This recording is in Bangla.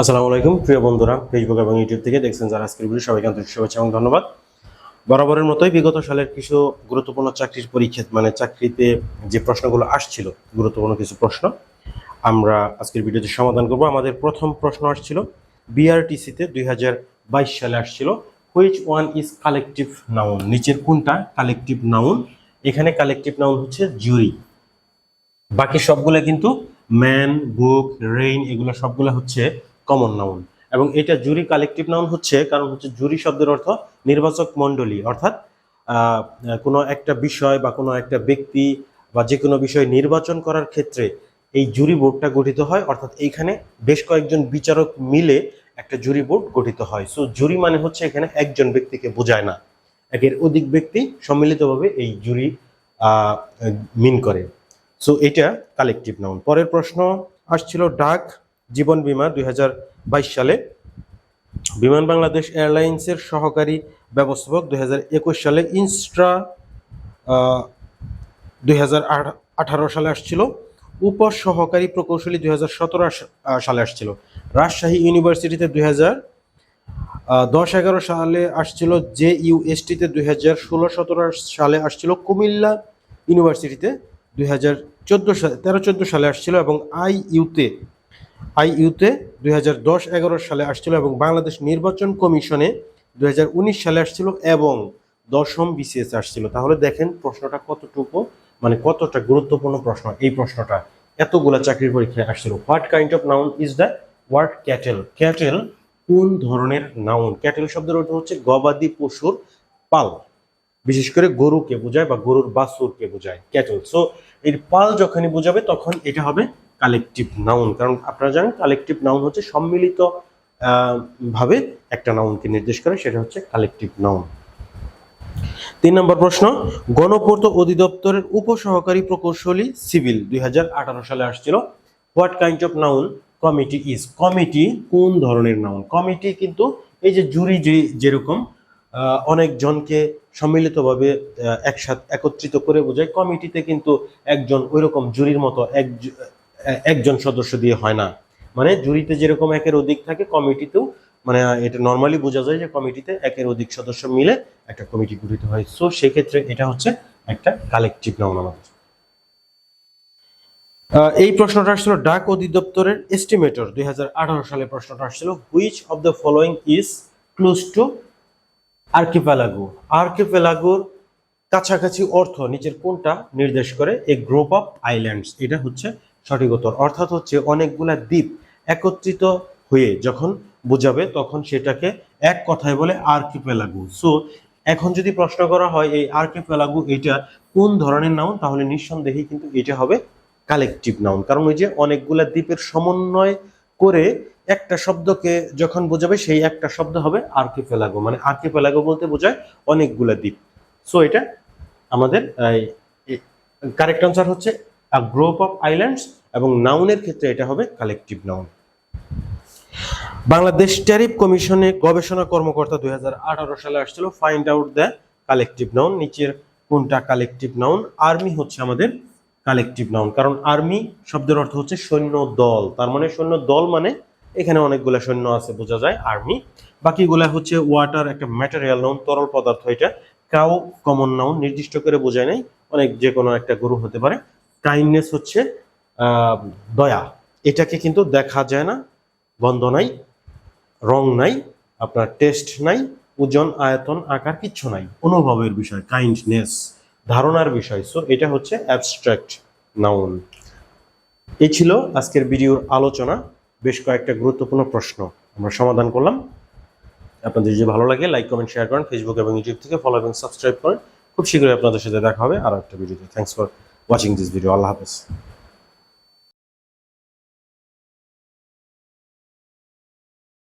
আসসালামু আলাইকুম, প্রিয় বন্ধুরা ফেসবুক এবং ইউটিউব থেকে দেখছেন যারা আজকের ভিডিও, সবাইকে আন্তরিক শুভেচ্ছা এবং ধন্যবাদ। বরাবরের মতোই বিগত সালের কিছু গুরুত্বপূর্ণ চাকরির পরীক্ষা মানে চাকরিতে যে প্রশ্নগুলো আসছিল, গুরুত্বপূর্ণ কিছু প্রশ্ন, আমরা আজকের ভিডিওতে সমাধান করব। আমাদের প্রথম প্রশ্ন আসছিল বিআরটিসিতে দুই হাজার বাইশ সালে আসছিল which one is collective noun নিচের কোনটা? কালেকটিভ নাউন এখানে কালেকটিভ নাউন হচ্ছে জুরি বাকি সবগুলো কিন্তু ম্যান বুক রেইন এগুলো সবগুলো হচ্ছে কমন নাউন এবং এটা জুরি কালেকটিভ নাউন হচ্ছে, কারণ হচ্ছে জুরি শব্দের অর্থ নির্বাচক মণ্ডলী। অর্থাৎ কোনো একটা বিষয় বা কোনো একটা ব্যক্তি বা যে কোনো বিষয় নির্বাচন করার ক্ষেত্রে এই জুরি বোর্ডটা গঠিত হয়। অর্থাৎ এইখানে বেশ কয়েকজন বিচারক মিলে একটা জুরি বোর্ড গঠিত হয়। সো জুরি মানে হচ্ছে এখানে একজন ব্যক্তিকে বোঝায় না। একের অধিক ব্যক্তি সম্মিলিতভাবে এই জুরি মিন করে। সো এটা কালেকটিভ নাউন পরের প্রশ্ন আসছিল ডাক জীবন বীমা দুই সালে। বিমান বাংলাদেশ এয়ারলাইন্সের সহকারী ব্যবস্থাপক দুই হাজার একুশ সালে ইনস্ট্রা দুই সালে আসছিল। উপসহকারী প্রকৌশলী দুই হাজার সতেরো সালে আসছিল। রাজশাহী ইউনিভার্সিটিতে দুই দশ এগারো সালে আসছিল। জে ইউএসটিতে দুই হাজার ষোলো সতেরো সালে আসছিল। কুমিল্লা ইউনিভার্সিটিতে দুই হাজার চোদ্দ সালে, তেরো সালে আসছিল এবং আই ইউতে আই ইউতে দুই দশ এগারো সালে আসছিল এবং বাংলাদেশ নির্বাচন কমিশনে দুই সালে আসছিল এবং দশম বিসিএস আসছিল। তাহলে দেখেন প্রশ্নটা কতটুকু মানে কতটা গুরুত্বপূর্ণ প্রশ্ন এই প্রশ্নটা। এতগুলা চাকরির পরীক্ষায় আসছিল। What kind of noun is the word cattle cattle কোন ধরনের নাউন ক্যাটেল শব্দের অর্থ হচ্ছে গবাদি পশুর পাল। বিশেষ করে গরুকে বোঝায় বা গরুর বাছুরকে বোঝায়। ক্যাটেল সো এর পাল যখনই বোঝাবে তখন এটা হবে কালেকটিভ নাউন কারণ আপনারা জানেন কালেকটিভ নাউন হচ্ছে সম্মিলিত ভাবে একটা নাউনকে নির্দেশ করে সেটা হচ্ছে কালেকটিভ নাউন তিন নম্বর প্রশ্ন গণপূর্ত অধিদপ্তরের উপসহকারী প্রকৌশলী সিভিল দুই সালে আসছিল। What kind of noun committee is committee কোন ধরনের নাউন কমিটি কিন্তু এই যে জুরি যে যেরকম আহ, অনেকজনকে সম্মিলিতভাবে একসাথে একত্রিত করে বোঝায়। কমিটিতে কিন্তু একজন ওইরকম জুরির মতো এক একজন সদস্য দিয়ে হয় না। মানে জুরিতে যেরকম একের অধিক থাকে, কমিটিতেও মানে এটা নর্মালি বোঝা যায় যে কমিটিতে একের অধিক সদস্য মিলে একটা কমিটি গঠিত হয়। সো সেক্ষেত্রে এটা হচ্ছে একটা কালেকটিভ নাউন আমাদের। এই প্রশ্নটা আসছিল ডাক অধিদপ্তরের এস্টিমেটর দুই সালে প্রশ্নটা আসছিল which of the following is close to archipelago আর্কিপেলাগোর কাছাকাছি অর্থ, নিচের কোনটা নির্দেশ করে? এ গ্রুপ অফ আইল্যান্ডস এটা হচ্ছে সঠিক উত্তর। অর্থাৎ হচ্ছে অনেকগুলা দ্বীপ একত্রিত হয়ে যখন বোঝাবে তখন সেটাকে এক কথায় বলে আর্কিপেলাগো। সো এখন যদি প্রশ্ন করা হয় এই আর্কিপেলাগো এটা কোন ধরনের নাউন তাহলে নিঃসন্দেহেই কিন্তু এটা হবে কালেকটিভ নাউন কারণ ওই যে অনেকগুলা দ্বীপের সমন্বয় করে একটা শব্দকে যখন বোঝাবে, সেই একটা শব্দ হবে আর্কিপেলাগো। মানে আর্কিপেলাগো বলতে বোঝায় অনেকগুলা দ্বীপ। সো এটা আমাদের কারেক্ট আনসার হচ্ছে আ গ্রুপ অফ আইল্যান্ডস এবং নাউনের ক্ষেত্রে এটা হবে কালেকটিভ নাউন বাংলাদেশ ট্যারিফ কমিশনে গবেষণা কর্মকর্তা দুই সালে আসছিল find out the collective noun নিচের কোনটা কালেকটিভ নাউন আর্মি হচ্ছে আমাদের কালেকটিভ নাউন কারণ আর্মি শব্দের অর্থ হচ্ছে সৈন্য দল, তার মানে সৈন্য দল মানে এখানে অনেকগুলা সৈন্য আছে, বোঝা যায় আর্মি বাকিগুলা হচ্ছে ওয়াটার একটা ম্যাটেরিয়াল নাউন তরল পদার্থ, এটা কাউ কমন নাউন নির্দিষ্ট করে বোঝায় নাই, অনেক যে কোনো একটা গরু হতে পারে। কাইন্ডনেস হচ্ছে দয়া। এটাকে কিন্তু দেখা যায় না গন্ধ নাই রং নাই আপনার টেস্ট নাই ওজন আয়তন আকার কিচ্ছু নাই। অনুভবের বিষয় কাইন্ডনেস ধারণার বিষয়। সো এটা হচ্ছে অ্যাবস্ট্রাক্ট নাউন এই ছিল আজকের ভিডিওর আলোচনা। বেশ কয়েকটা গুরুত্বপূর্ণ প্রশ্ন আমরা সমাধান করলাম। আপনাদের যদি ভালো লাগে লাইক কমেন্ট শেয়ার করেন। ফেসবুক এবং ইউটিউব থেকে ফলো এবং সাবস্ক্রাইব করেন। খুব শীঘ্রই আপনাদের সাথে দেখা হবে আরও একটা ভিডিওতে। Thanks for watching this video. Allah bless.